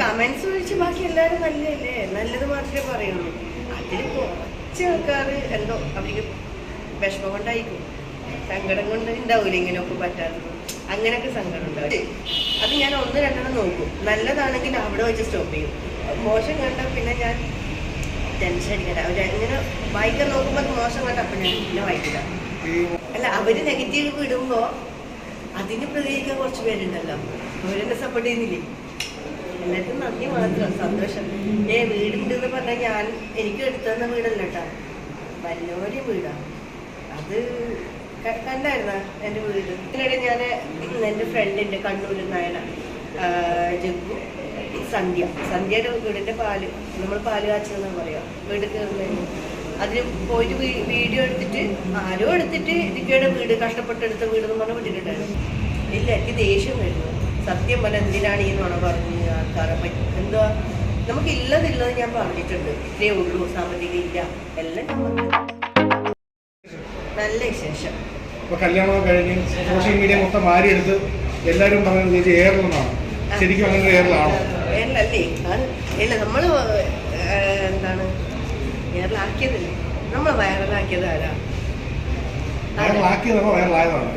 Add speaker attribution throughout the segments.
Speaker 1: Comments ഒഴിച്ച് ബാക്കി എല്ലാവരും നല്ലതല്ലേ? നല്ലത് മാത്രമേ പറയുള്ളൂ. അതിൽ കുറച്ച് ആൾക്കാർ എന്തോ അവർക്ക് വിഷമം കൊണ്ടായിരിക്കും. സങ്കടം കൊണ്ട് ഉണ്ടാവില്ല ഇങ്ങനെയൊക്കെ പറ്റാത്തത്? അങ്ങനെയൊക്കെ സങ്കടം ഉണ്ടാവും അത് ഞാൻ ഒന്ന് രണ്ടെണ്ണം നോക്കും. നല്ലതാണെങ്കിൽ അവിടെ വെച്ച് സ്റ്റോപ്പ് ചെയ്യും. മോശം കണ്ടാൽ പിന്നെ ഞാൻ ടെൻഷൻ അടിക്കല അവർ ഇങ്ങനെ വായിക്കാൻ നോക്കുമ്പോൾ അത് മോശം കണ്ട അപ്പം പിന്നെ വായിക്കില്ല അല്ല അവർ നെഗറ്റീവ് വിടുമ്പോ അതിന് പ്രതികരിക്കാൻ കുറച്ച് പേരുണ്ടല്ലോ. അവരെന്നെ സപ്പോർട്ട് ചെയ്യുന്നില്ലേ? എല്ലാവർക്കും നന്ദി മാത്രം. സന്തോഷം. ഏ വീടുണ്ട് എന്ന് പറഞ്ഞാൽ ഞാൻ എനിക്ക് എടുത്തു തന്ന വീടല്ല കേട്ടോ. വല്ലോരി വീടാ. അത് കണ്ടായിരുന്ന എന്റെ വീട്? ഇതിനിടെ ഞാൻ എന്റെ ഫ്രണ്ടിന്റെ കണ്ണൂരിൽ നായന ജഗ്ഗു സന്ധ്യ. സന്ധ്യയുടെ വീടിന്റെ പാൽ നമ്മൾ പാൽ കാച്ചെന്ന് പറയാം. വീട് കയറുന്നതിന് അതിന് പോയിട്ട് വീഡിയോ എടുത്തിട്ട് ആരോ എടുത്തിട്ട് ഇതിക്കയുടെ വീട് കഷ്ടപ്പെട്ടെടുത്ത വീട് എന്ന് പറഞ്ഞാൽ വിട്ടിട്ടുണ്ടായിരുന്നു. ഇല്ല എനിക്ക് ദേഷ്യം വരുന്നു. സത്യം പോലെ എന്തിനാണ് ഈ നുണ പറഞ്ഞ് ആൾക്കാരെ എന്താ നമുക്ക് ഇല്ലതില്ലത് ഞാൻ പറഞ്ഞിട്ടുണ്ട്. ഇത്രേ ഉള്ളൂ സാമ്പത്തിക ഇല്ല എല്ലാം നല്ല വിശേഷം.
Speaker 2: ഇപ്പൊ കല്യാണം കഴിഞ്ഞ് സോഷ്യൽ മീഡിയ മൊത്തം മാറിയെടുത്ത് എല്ലാരും പറയുന്നത് ചേച്ചി എയറിലെന്നാണ് ശരിക്കും അങ്ങനെ എയറിലാണോ
Speaker 1: എയറിലല്ലേ ഇല്ല നമ്മൾ എന്താണ് എയറിലാക്കിയതല്ലേ നമ്മൾ വൈറലാക്കിയത് ആരാ ആരാ?
Speaker 2: വയറിലാക്കിയതാണോ വയറിലായതാണോ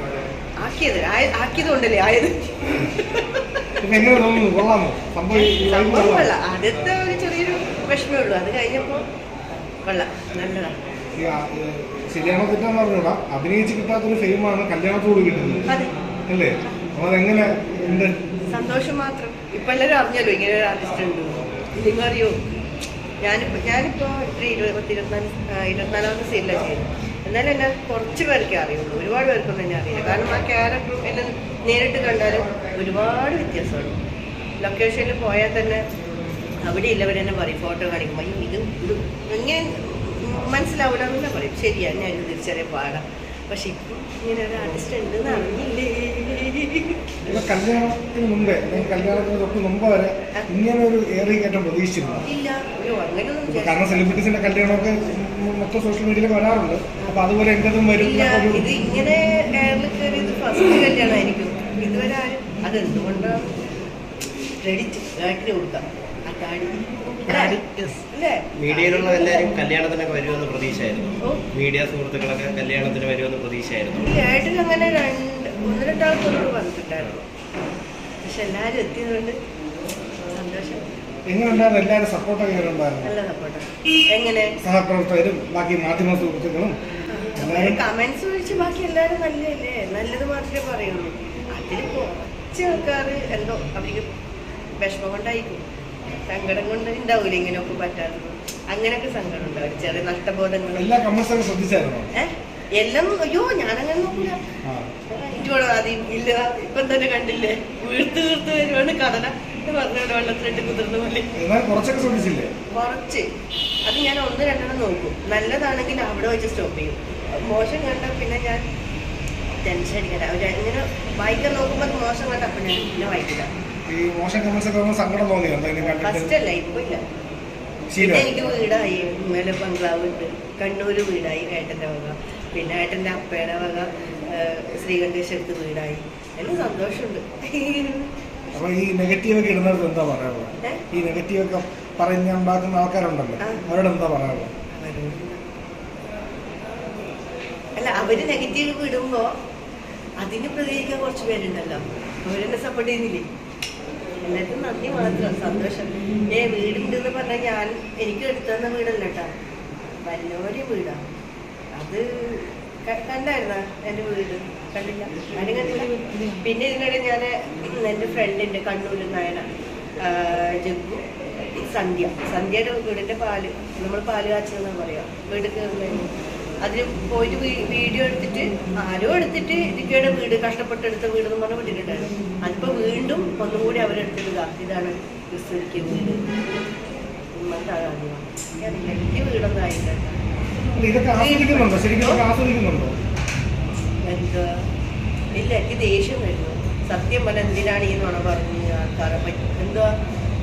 Speaker 1: ആക്കിയത് ആക്കിയത് കൊണ്ടല്ലേ ആയത്?
Speaker 2: എങ്ങനെ തോന്നുന്നു? കൊള്ളാമോ? സംഭവം?
Speaker 1: കൊള്ളാം. ആദ്യത്തെ ഒരു ചെറിയൊരു വിഷമേ ഉള്ളൂ. അത് കഴിഞ്ഞപ്പോ കൊള്ളാം. നല്ലതാണ്
Speaker 2: ശരിയാണോ തെറ്റാന്ന് പറഞ്ഞൂടാ അഭിനയിച്ച് കിട്ടാത്തൊരു ഫെയിമാണ് കല്യാണത്തോട് കിട്ടുന്നത്. അല്ലേ? അതെങ്ങനെ? ഉണ്ട്
Speaker 1: സന്തോഷം മാത്രം. ഇപ്പൊ എല്ലാരും അറിഞ്ഞല്ലോ ഇങ്ങനെ ഒരു ആർട്ടിസ്റ്റ് ഉണ്ട് ഇല്ലെങ്കിൽ അറിയോ? ഞാനിപ്പോ ഞാനിപ്പോ ഇത്ര ഇരുപത്തി പത്ത് ഇരുപത്തിനാല് ഇരുപത്തിനാലാമത്തെ സീനിലാണ് ചെയ്യുന്നത്. എന്നാലും എന്നെ കുറച്ച് പേർക്കേ അറിയുള്ളൂ. ഒരുപാട് പേർക്കൊന്നും എന്നെ അറിയില്ല. കാരണം ആ ക്യാരക്ടറും എന്നെ നേരിട്ട് കണ്ടാലും ഒരുപാട് വ്യത്യാസമാണ് ലൊക്കേഷനിൽ പോയാൽ തന്നെ അവിടെ ഇല്ലവരെന്നെ പറയും ഫോട്ടോ കാണിക്കുമ്പോൾ ഇതും ഇത് എങ്ങനെ മനസ്സിലാവില്ല എന്നെ പറയും. ശരിയാണ് ഞാൻ തിരിച്ചറിയാൻ പാടാം. പക്ഷെ ഇപ്പം ഇങ്ങനെ ഒരു ആർട്ടിസ്റ്റ് ഉണ്ടെന്ന് അറിഞ്ഞില്ലേ?
Speaker 2: കല്യാണത്തിന് മുമ്പേ കല്യാണത്തിന് തൊട്ട് മുമ്പ് വരെ ഇങ്ങനെ ഒരു ഏറെ കയറ്റം പ്രതീക്ഷിച്ചിരുന്നു. കാരണം സെലിബ്രിറ്റീസിന്റെ കല്യാണമൊക്കെ മൊത്തം സോഷ്യൽ മീഡിയയിലൊക്കെ വരാറുണ്ട്. അപ്പൊ അതുപോലെ എന്റതും വരും
Speaker 1: ഇത് ഇങ്ങനെ കയറിയത് ഫസ്റ്റ് കല്യാണമായിരിക്കും. ഇതുവരെ ആരും അതെന്തുകൊണ്ടാണ് ക്രെഡിറ്റ് ഗായത്രി കൊടുക്കാം.
Speaker 3: മീഡിയയിലുള്ള എല്ലാവരും കല്യാണത്തിനൊക്കെ വരുമെന്ന് പ്രതീക്ഷയായിരുന്നു. മീഡിയ സുഹൃത്തുക്കളൊക്കെ കല്യാണത്തിന് വരുമെന്ന് പ്രതീക്ഷയായിരുന്നു.
Speaker 1: ഏട്ടൻ അങ്ങനെ രണ്ട് ഒന്ന് രണ്ടാൾക്കൊന്നും വന്നിട്ടുണ്ടായിരുന്നു പക്ഷെ എല്ലാവരും എത്തിയതുകൊണ്ട് സന്തോഷം.
Speaker 2: എങ്ങനെ ഉണ്ടായിരുന്നു എല്ലാവരും സപ്പോർട്ടൊക്കെ എങ്ങനെ ഉണ്ടായിരുന്നു.
Speaker 1: നല്ല എങ്ങനെ?
Speaker 2: സഹപ്രവർത്തകരും ബാക്കി മാധ്യമ സുഹൃത്തുക്കളും
Speaker 1: കമന്റ്സ് ഒഴിച്ച് ബാക്കി എല്ലാവരും നല്ലതല്ലേ? നല്ലത് മാത്രമേ പറയുള്ളൂ. അതിൽ കുറച്ച് ആൾക്കാർ എന്തോ അവർക്ക് വിഷമം കൊണ്ടായിരിക്കും. സങ്കടം കൊണ്ട് ഉണ്ടാവില്ല ഇങ്ങനെയൊക്കെ പറ്റാതെ അങ്ങനെയൊക്കെ സങ്കടം ഉണ്ടാവും. ചെറിയ നഷ്ടബോധങ്ങൾ
Speaker 2: എല്ലാ
Speaker 1: അയ്യോ ഞാനങ്ങനെ നോക്കില്ല. ഇറ്റോളം ആദ്യം ഇല്ല. ഇപ്പം തന്നെ കണ്ടില്ലേ? വീർത്ത് വീർത്ത് വരുവാണ് കടല പറഞ്ഞോട് പറഞ്ഞ വെള്ളത്തിലിട്ട് കുതിർന്ന പോലെ. കുറച്ച്. അത് ഞാൻ ഒന്ന് രണ്ടെണ്ണം നോക്കും. നല്ലതാണെങ്കിൽ അവിടെ വെച്ച് സ്റ്റോപ്പ് ചെയ്യും. മോശം കണ്ടാൽ പിന്നെ ഞാൻ ടെൻഷൻ അടിക്കല അവർ ഇങ്ങനെ വായിക്കാൻ നോക്കുമ്പോൾ മോശം കണ്ട അപ്പം ഞാൻ പിന്നെ വായിക്കില്ല
Speaker 2: ഈ മോശം കമന്റ്സ് ഒക്കെ സങ്കടം തോന്നിയോ എന്തെങ്കിലും കണ്ടിട്ട്?
Speaker 1: ഇപ്പൊ ഇല്ല. പിന്നെ എനിക്ക് വീടായി. മേലെ ബംഗ്ലാവ് ഉണ്ട്. കണ്ണൂര് വീടായി ഏട്ടന്റെ വക. പിന്നെ ഏട്ടന്റെ അപ്പയുടെ വക ശ്രീകണ്ഠേശ്വരത്ത് വീടായി. എല്ലാം സന്തോഷമുണ്ട്.
Speaker 2: അപ്പൊ ഈ നെഗറ്റീവ് ഒക്കെ ഇടുന്നവർക്ക് എന്താ പറയാനുള്ളത്?
Speaker 1: ഏ?
Speaker 2: ഈ നെഗറ്റീവ് ഒക്കെ പറഞ്ഞുണ്ടാക്കുന്ന ആൾക്കാരുണ്ടല്ലോ.
Speaker 1: ആ.
Speaker 2: അവരോട് എന്താ പറയാനുള്ളത്?
Speaker 1: അല്ല അവർ നെഗറ്റീവ് വിടുമ്പോ അതിന് പ്രതികരിക്കാൻ കുറച്ച് പേരുണ്ടല്ലോ. അവരെന്നെ സപ്പോർട്ട് ചെയ്യുന്നില്ലേ? എല്ലാവർക്കും നന്ദി മാത്രം. സന്തോഷം. ഏ വീടുണ്ട് എന്ന് പറഞ്ഞാൽ ഞാൻ എനിക്ക് എടുത്തു തന്ന വീടല്ല കേട്ടോ. വല്ലോരി വീടാ. അത് കണ്ടായിരുന്ന എന്റെ വീട്? കണ്ടില്ല. പിന്നെ ഇതിനിടെ ഞാൻ എന്റെ ഫ്രണ്ടിന്റെ കണ്ണൂരിൽ നായന ജഗ്ഗു സന്ധ്യ. സന്ധ്യയുടെ വീടിന്റെ പാൽ. നമ്മൾ പാൽ കാച്ചതെന്ന് പറയാം. വീട് കയറുന്നതിന്. അതിന് പോയിട്ട് വീഡിയോ എടുത്തിട്ട് ആരോ എടുത്തിട്ട് ഇരിക്കയുടെ വീട് കഷ്ടപ്പെട്ട് എടുത്ത വീട് എന്ന് പറഞ്ഞ് വിട്ടിട്ടുണ്ടായിരുന്നു. അതിപ്പോ വീണ്ടും ഒന്നും കൂടി അവരെടുത്തിടുക ഇതാണ് ക്രിസ്തുവിക്ക് വീട്. എനിക്ക് വീടൊന്നും എന്താ? ഇല്ല എനിക്ക് ദേഷ്യം വരുന്നു. സത്യം പോലെ എന്തിനാണ് ഈ നുണ പറഞ്ഞ് ആൾക്കാരെ പറ്റി? എന്താ?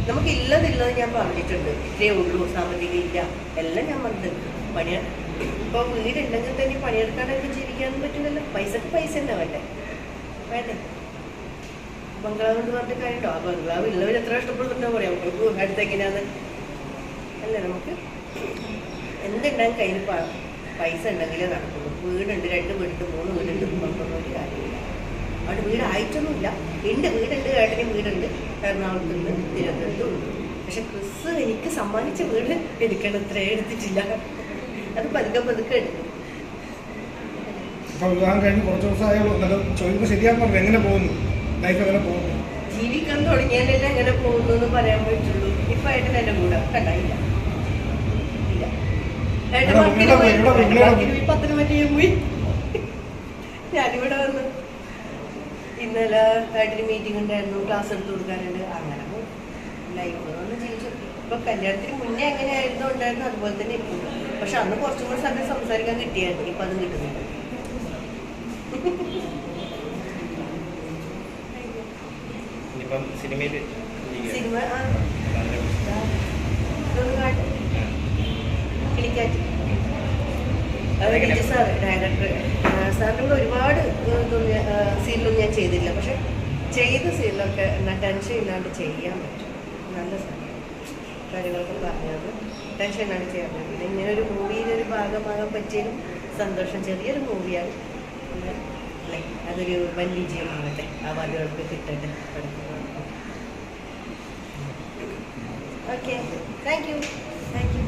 Speaker 1: നമുക്ക് ഇല്ലതില്ലെന്ന് ഞാൻ പറഞ്ഞിട്ടുണ്ട്. ഇത്രേ ഉള്ളൂ സാമ്പത്തികം ഇല്ല. എല്ലാം ഞാൻ പറഞ്ഞിട്ടുണ്ട്. പണി ഇപ്പൊ വീടുണ്ടെങ്കിൽ തന്നെ പണിയെടുക്കാനൊക്കെ ജീവിക്കാനും പറ്റില്ലല്ലോ. പൈസക്ക് പൈസ തന്നെ വേണ്ടേ? വേണ്ടേ? ബംഗ്ലാവ് കൊണ്ട് പറഞ്ഞിട്ട് കാര്യമുണ്ടോ? ആ ബംഗ്ലാവ് ഉള്ളവർ എത്ര ഇഷ്ടപ്പെടുന്നുണ്ടോ പറയാം നമുക്ക് അടുത്തെങ്ങനെയാന്ന് അല്ല നമുക്ക്? എന്തുണ്ടാകും കയ്യിൽ പൈസ ഉണ്ടെങ്കിലേ നടക്കുള്ളൂ. വീടുണ്ട് രണ്ട് വീടുണ്ട് മൂന്ന് വീടുണ്ട് കുഴപ്പമൊന്നും ഒരു കാര്യമില്ല. അവിടെ വീടായിട്ടൊന്നുമില്ല. ഉണ്ട് വീടുണ്ട് ഏട്ടന് വീടുണ്ട്. എറണാകുളത്തുണ്ട് തിരുവനന്തപുരത്തും ഉണ്ട്. പക്ഷെ ക്രിസ് എനിക്ക് സമ്മാനിച്ച വീട് എടുക്കണം എടുത്തിട്ടില്ല. പതുക്കെ പതുക്കെ എടുക്കും.
Speaker 2: ഇപ്പൊ വിവാഹം കഴിഞ്ഞ് കുറച്ച് ദിവസമായുള്ളൂ എന്നാലും ചോദിക്കുമ്പോൾ ശരിയാന്ന് പറഞ്ഞു. എങ്ങനെ പോകുന്നു? ലൈഫ് എങ്ങനെ പോകുന്നു?
Speaker 1: ജീവിക്കാൻ തുടങ്ങിയാലല്ല എങ്ങനെ പോകുന്നു എന്ന് പറയാൻ പറ്റുള്ളൂ. ഇപ്പൊ ഏട്ടൻ എന്റെ കൂടെ കണ്ടായില്ല. ഞാനിവിടെ വന്നു ഇന്നലെ ഏട്ടന് മീറ്റിംഗ് ഉണ്ടായിരുന്നു. ക്ലാസ് എടുത്ത് കൊടുക്കാനുണ്ട്. അങ്ങനെ ലൈഫ് ഒന്ന് ജീവിച്ചു. ഇപ്പൊ കല്യാണത്തിന് മുന്നേ എങ്ങനെയായിരുന്നു ഉണ്ടായിരുന്നു അതുപോലെ തന്നെ ഇപ്പോൾ പക്ഷെ അന്ന് കുറച്ചും കൂടി സമയം സംസാരിക്കാൻ കിട്ടിയായിരുന്നു. ഇപ്പൊ അതും കിട്ടുന്നില്ല. Cinema Kilikkattu. Vijay sir director സാറിനോട് ഒരുപാട് ഇതൊന്നും സീനിലൊന്നും ഞാൻ ചെയ്തില്ല പക്ഷെ ചെയ്ത സീനിലൊക്കെ എന്നാ ടെൻഷൻ ഇല്ലാണ്ട് ചെയ്യാൻ പറ്റും. കാര്യങ്ങളൊക്കെ പറഞ്ഞത്. ടെൻഷൻ ഇല്ലാണ്ട് ചെയ്യാൻ പിന്നെ ഇങ്ങനെ ഒരു മൂവിയിൽ ഒരു ഭാഗമാകാൻ പറ്റിയതും സന്തോഷം. ചെറിയൊരു മൂവിയാണ് അല്ലേ അതൊരു വൻ വിജയമാകട്ടെ അവാർഡുകൾക്ക് കിട്ടട്ടെ. Okay thank you thank you